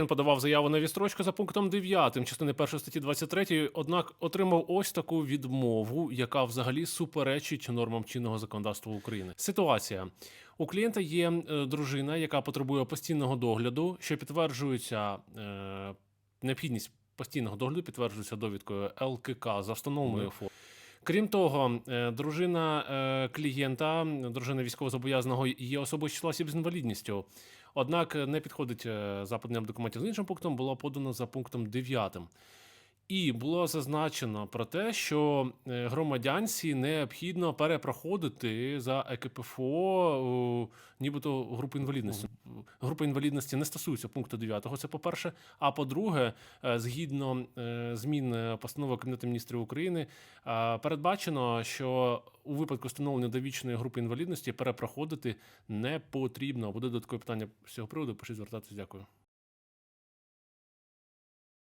Він подавав заяву на відстрочку за пунктом 9 частини 1 статті 23, однак отримав ось таку відмову, яка взагалі суперечить нормам чинного законодавства України. Ситуація у клієнта є е, дружина, яка потребує постійного догляду, що підтверджується е, необхідність постійного догляду, підтверджується довідкою ЛКК за встановленою формою. Крім того, е, дружина е, клієнта, дружина військовозобов'язаного є особою числа осіб з інвалідністю. Однак е, не підходить е, за документів з іншим пунктом, було подано за пунктом 9. І було зазначено про те, що громадянці необхідно перепроходити за ЕКПФО, нібито групу інвалідності. Група інвалідності не стосується пункту 9, це по-перше. А по-друге, е, згідно е, змін е, постанови Кабінету міністрів України, передбачено, що у випадку встановлення довічної групи інвалідності перепроходити не потрібно. Буде додаткове питання з цього приводу. Пишіть звертатися. Дякую.